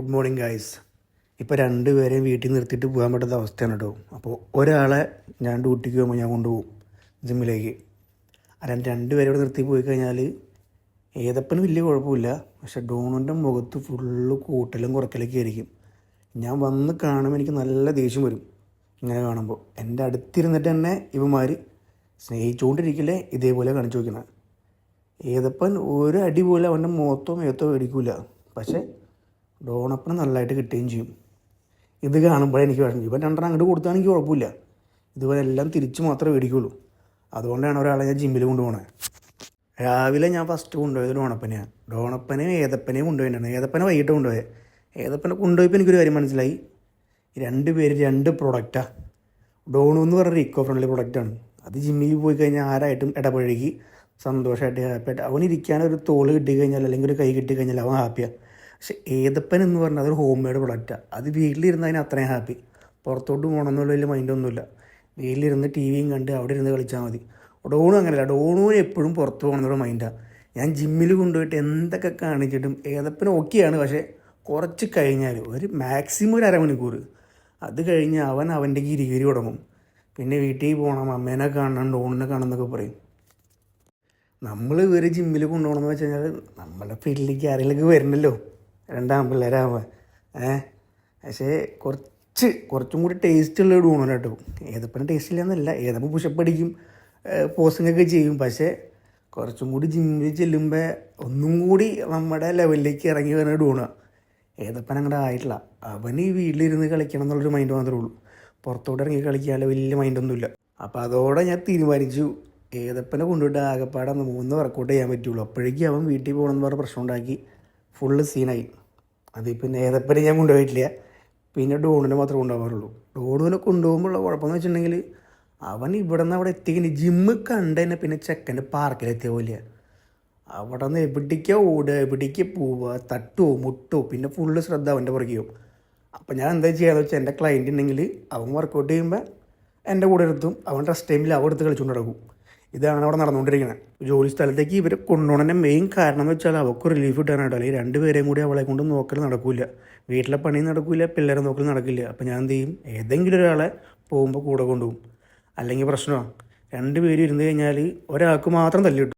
Good morning guys ഇപ്പോൾ രണ്ടുപേരെയും വീട്ടിൽ നിർത്തിയിട്ട് പോകാൻ പറ്റാത്ത അവസ്ഥയാണ് കേട്ടോ. അപ്പോൾ ഒരാളെ ഞാൻ ഡ്യൂട്ടിക്ക് പോകുമ്പോൾ ഞാൻ കൊണ്ടുപോകും ജിമ്മിലേക്ക് അല്ലാണ്ട് രണ്ടുപേരെ ഇവിടെ നിർത്തി പോയി കഴിഞ്ഞാൽ ഏതപ്പനും വലിയ കുഴപ്പമില്ല. പക്ഷെ ഡോണിന്റെ മുഖത്ത് ഫുള്ള് കൂട്ടലും കുറക്കലൊക്കെ ആയിരിക്കും. ഞാൻ വന്ന് കാണുമ്പോൾ എനിക്ക് നല്ല ദേഷ്യം വരും ഇങ്ങനെ കാണുമ്പോൾ എന്റെ അടുത്തിരുന്നിട്ട് തന്നെ ഇവന്മാർ സ്നേഹിച്ചുകൊണ്ടിരിക്കില്ലേ ഇതേപോലെ കാണിച്ചു നോക്കണം ഏതപ്പൻ ഒരു അടി പോലും അവന്റെ മുഖത്തോ മേത്തോ മേടിക്കൂല. പക്ഷേ ഡോണപ്പന് നല്ലതായിട്ട് കിട്ടുകയും ചെയ്യും. ഇത് കാണുമ്പോഴേ എനിക്ക് വിഷമം. ഇവൻ രണ്ടെണ്ണം അങ്ങോട്ട് കൊടുത്താണെങ്കിൽ കുഴപ്പമില്ല. ഇതുപോലെ എല്ലാം തിരിച്ച് മാത്രമേ മേടിക്കുള്ളൂ. അതുകൊണ്ടാണ് ഒരാളെ ഞാൻ ജിമ്മിൽ കൊണ്ടുപോകണേ രാവിലെ ഞാൻ ഫസ്റ്റ് കൊണ്ടുപോയത് ഡോണപ്പനെയാണ് ഡോണപ്പനെയും ഏതപ്പനെയും കൊണ്ടുപോയിട്ടാണ് ഏതപ്പനെ വൈകിട്ട് കൊണ്ടുപോയത് ഏതപ്പനെ കൊണ്ടുപോയപ്പോൾ എനിക്കൊരു കാര്യം മനസ്സിലായി. രണ്ട് പേര് രണ്ട് പ്രൊഡക്റ്റാണ് ഡോണു എന്ന് പറഞ്ഞ ഇക്കോ ഫ്രണ്ട്ലി പ്രൊഡക്റ്റാണ് അത് ജിമ്മിൽ പോയി കഴിഞ്ഞാൽ ആരായിട്ടും ഇടപഴകി സന്തോഷമായിട്ട് ഹാപ്പിയായിട്ട് അവനിരിക്കാനൊരു ഇരിക്കാനൊരു തോൾ കിട്ടി കഴിഞ്ഞാൽ അല്ലെങ്കിൽ ഒരു കൈ കിട്ടി കഴിഞ്ഞാൽ അവൻ ഹാപ്പിയാണ് പക്ഷെ ഏതപ്പൻ എന്ന് പറഞ്ഞാൽ അതൊരു ഹോം മെയ്ഡ് പ്രൊഡക്റ്റാണ് അത് വീട്ടിലിരുന്ന് അതിന് അത്രയും ഹാപ്പി പുറത്തോട്ട് പോകണമെന്നുള്ള വലിയ മൈൻഡൊന്നുമില്ല വീട്ടിലിരുന്ന് ടി വിയും കണ്ട് അവിടെ ഇരുന്ന് കളിച്ചാൽ മതി. ഡോണും അങ്ങനെയല്ല. ഡോണുവിന് എപ്പോഴും പുറത്ത് പോകണമെന്നുള്ള മൈൻഡാണ് ഞാൻ ജിമ്മിൽ കൊണ്ടുപോയിട്ട് എന്തൊക്കെ കാണിച്ചിട്ടും ഏതപ്പൻ ഓക്കെയാണ് പക്ഷേ കുറച്ച് കഴിഞ്ഞാൽ ഒരു മാക്സിമം ഒരു അരമണിക്കൂർ. അത് കഴിഞ്ഞ് അവൻ അവന്റെ ഗിരിഗിരി തുടങ്ങും. പിന്നെ വീട്ടിൽ പോകണം. അമ്മേനെ കാണണം ഡോണിനെ കാണണം എന്നൊക്കെ പറയും. നമ്മൾ ഇവർ ജിമ്മിൽ കൊണ്ടുപോകണമെന്ന് വെച്ച് കഴിഞ്ഞാൽ നമ്മുടെ ഫീൽഡിലേക്ക് ആരെങ്കിലും വരണല്ലോ. രണ്ടാം പിള്ളേരാവുക. ഏ? പക്ഷേ കുറച്ച് കുറച്ചും കൂടി ടേസ്റ്റ് ഉള്ള ഡൂണോ കേട്ടോ ഏതപ്പനും ടേസ്റ്റ് ഇല്ലാന്നല്ല. ഏതപ്പം പുഷപ്പടിക്കും ഒക്കെ ചെയ്യും. പക്ഷേ കുറച്ചും കൂടി ജിമ്മിൽ ചെല്ലുമ്പോൾ ഒന്നും കൂടി നമ്മുടെ ലെവലിലേക്ക് ഇറങ്ങി വരുന്ന ഡൂണാണ് ഏതപ്പൻ അങ്ങോട്ട് ആയിട്ടില്ല. അവൻ ഈ വീട്ടിലിരുന്ന് കളിക്കണം എന്നുള്ളൊരു മൈൻഡ് മാത്രമേ ഉള്ളൂ. പുറത്തോട്ട് ഇറങ്ങി കളിക്കാനുള്ള വലിയ മൈൻഡൊന്നുമില്ല അപ്പോൾ അതോടെ ഞാൻ തീരുമാനിച്ചു ഏതപ്പനെ കൊണ്ടുപോയിട്ട് ആകെപ്പാടെ മൂന്ന് വർക്കൗട്ട് ചെയ്യാൻ പറ്റുള്ളൂ. അപ്പോഴേക്കും അവൻ വീട്ടിൽ പോകണമെന്ന് പറഞ്ഞ പ്രശ്നം ഉണ്ടാക്കി. ഫുള്ള് സീനായി അതിൽ പിന്നെ ഏതപ്പനെ ഞാൻ കൊണ്ടുപോയിട്ടില്ല. പിന്നെ ഡോണിനെ മാത്രമേ കൊണ്ടുപോകാറുള്ളൂ. ഡോണിനെ കൊണ്ടുപോകുമ്പോഴുള്ള കുഴപ്പമെന്ന് വെച്ചിട്ടുണ്ടെങ്കിൽ അവൻ ഇവിടെ നിന്ന് അവിടെ എത്തിക്കുന്ന ജിമ്മ് കണ്ടതിനെ പിന്നെ ചെക്കന്റെ പാർക്കിലെത്തിയ പോലെയാണ് അവിടെ നിന്ന് എവിടേക്കാ ഓടുക എവിടേക്ക് പോവുക തട്ടുമോ മുട്ടോ പിന്നെ ഫുള്ള് ശ്രദ്ധ അവന്റെ പുറകെയോ അപ്പം ഞാൻ എന്താ ചെയ്യാന്ന് വെച്ചാൽ എന്റെ ക്ലയന്റ് ഉണ്ടെങ്കിൽ അവൻ വർക്കൗട്ട് ചെയ്യുമ്പോൾ എന്റെ കൂടെ എടുത്തും അവൻ റെസ്റ്റ് ടൈമിൽ അവൻ എടുത്ത് കളിച്ചുകൊണ്ട് നടക്കും. ഇതാണ് അവിടെ നടന്നുകൊണ്ടിരിക്കുന്നത് ജോലി സ്ഥലത്തേക്ക് ഇവരെ കൊണ്ടുപോകണതിന്റെ മെയിൻ കാരണം എന്ന് വെച്ചാൽ അവർക്ക് റിലീഫ് കിട്ടാനായിട്ട് അല്ലെങ്കിൽ രണ്ടുപേരെയും കൂടി അവളെ കൊണ്ട് നോക്കൽ നടക്കില്ല വീട്ടിലെ പണി നടക്കില്ല പിള്ളേരെ നോക്കൽ നടക്കില്ല. അപ്പം ഞാൻ എന്ത് ചെയ്യും? ഏതെങ്കിലും ഒരാളെ പോകുമ്പോൾ കൂടെ കൊണ്ടുപോകും. അല്ലെങ്കിൽ പ്രശ്നമാണ് രണ്ടുപേരും പേര് ഇരുന്ന് കഴിഞ്ഞാൽ ഒരാൾക്ക് മാത്രം തല്ലി കിട്ടും